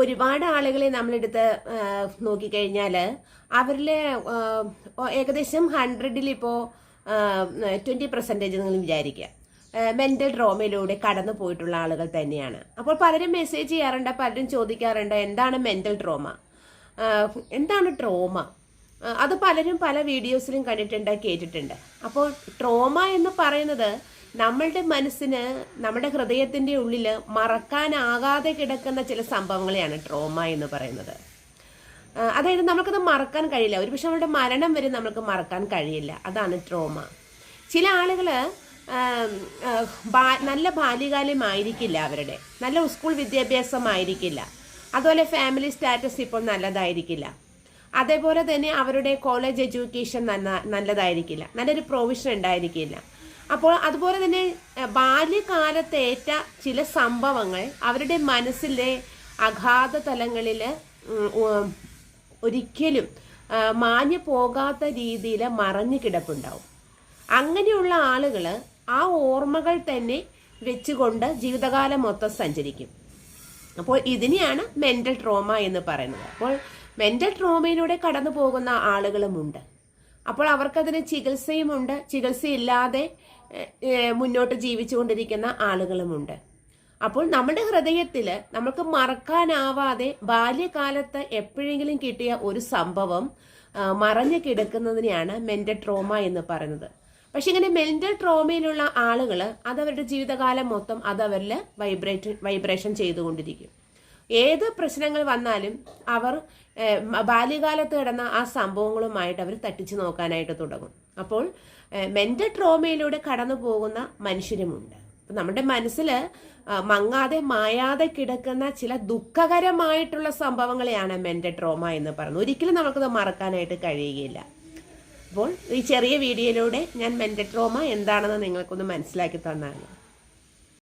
ഒരുപാട് ആളുകളെ നമ്മളെടുത്ത് നോക്കിക്കഴിഞ്ഞാൽ അവരിലെ ആ, ഏകദേശം ഹൺഡ്രഡിൽ ഇപ്പോൾ ട്വന്റി പെർസെന്റേജ് നിങ്ങൾ വിചാരിക്കുക മെന്റൽ ട്രോമയിലൂടെ കടന്നു പോയിട്ടുള്ള ആളുകൾ തന്നെയാണ്. അപ്പോൾ പലരും മെസ്സേജ് ചെയ്യാറുണ്ട് പലരും ചോദിക്കാറുണ്ട് എന്താണ് മെന്റൽ ട്രോമ എന്താണ് ട്രോമ അത് പലരും പല വീഡിയോസിലും കണ്ടിട്ടുണ്ട് കേട്ടിട്ടുണ്ട്. അപ്പോൾ ട്രോമ എന്ന് പറയുന്നത് നമ്മളുടെ മനസ്സിന് നമ്മുടെ ഹൃദയത്തിന്റെ ഉള്ളിൽ മറക്കാനാകാതെ കിടക്കുന്ന ചില സംഭവങ്ങളെയാണ് ട്രോമ എന്ന് പറയുന്നത്. അതായത് നമുക്കത് മറക്കാൻ കഴിയില്ല. ഒരുപക്ഷെ നമ്മുടെ മരണം വരെ നമുക്ക് മറക്കാൻ കഴിയില്ല. അതാണ് ട്രോമ. ചില ആളുകൾ നല്ല ബാല്യകാലമായിരിക്കില്ല അവരുടെ. നല്ല സ്കൂൾ വിദ്യാഭ്യാസമായിരിക്കില്ല. അതുപോലെ ഫാമിലി സ്റ്റാറ്റസ് ഇപ്പോൾ നല്ലതായിരിക്കില്ല. അതേപോലെ തന്നെ അവരുടെ കോളേജ് എഡ്യൂക്കേഷൻ നന്ന നല്ലതായിരിക്കില്ല. നല്ലൊരു പ്രൊവിഷൻ ഉണ്ടായിരിക്കില്ല. അപ്പോൾ അതുപോലെ തന്നെ ബാല്യകാലത്തേറ്റ ചില സംഭവങ്ങൾ അവരുടെ മനസ്സിലെ അഗാധ തലങ്ങളിൽ ഒരിക്കലും മാഞ്ഞു പോകാത്ത രീതിയിൽ മറഞ്ഞു കിടപ്പുണ്ടാവും. അങ്ങനെയുള്ള ആളുകൾ ആ ഓർമ്മകൾ തന്നെ വെച്ചുകൊണ്ട് ജീവിതകാലം മൊത്തം സഞ്ചരിക്കും. അപ്പോൾ ഇതിനെയാണ് മെന്റൽ ട്രോമ എന്ന് പറയുന്നത്. അപ്പോൾ മെന്റൽ ട്രോമയിലൂടെ കടന്നു പോകുന്ന ആളുകളുമുണ്ട്. അപ്പോൾ അവർക്കതിന് ചികിത്സയുമുണ്ട്. ചികിത്സയില്ലാതെ മുന്നോട്ട് ജീവിച്ചുകൊണ്ടിരിക്കുന്ന ആളുകളുമുണ്ട്. അപ്പോൾ നമ്മുടെ ഹൃദയത്തിൽ നമുക്ക് മറക്കാനാവാതെ ബാല്യകാലത്ത് എപ്പോഴെങ്കിലും കിട്ടിയ ഒരു സംഭവം മറഞ്ഞു കിടക്കുന്നതിനെയാണ് മെന്റൽ ട്രോമ എന്ന് പറയുന്നത്. പക്ഷെ ഇങ്ങനെ മെന്റൽ ട്രോമയിലുള്ള ആളുകൾ അതവരുടെ ജീവിതകാലം മൊത്തം അതവരിൽ വൈബ്രേറ്റ് വൈബ്രേഷൻ ചെയ്തുകൊണ്ടിരിക്കും. ഏത് പ്രശ്നങ്ങൾ വന്നാലും അവർ ബാല്യകാലത്ത് കിടന്ന ആ സംഭവങ്ങളുമായിട്ട് അവർ തട്ടിച്ചു നോക്കാനായിട്ട് തുടങ്ങും. അപ്പോൾ മെന്റൽ ട്രോമയിലൂടെ കടന്നു പോകുന്ന മനുഷ്യരുമുണ്ട്. നമ്മുടെ മനസ്സിൽ മങ്ങാതെ മായാതെ കിടക്കുന്ന ചില ദുഃഖകരമായിട്ടുള്ള സംഭവങ്ങളെയാണ് മെന്റൽ ട്രോമ എന്ന് പറയുന്നത്. ഒരിക്കലും നമുക്കത് മറക്കാനായിട്ട് കഴിയുകയില്ല. അപ്പോൾ ഈ ചെറിയ വീഡിയോയിലൂടെ ഞാൻ മെന്റൽ ട്രോമ എന്താണെന്ന് നിങ്ങൾക്കൊന്ന് മനസ്സിലാക്കി തന്നാണ്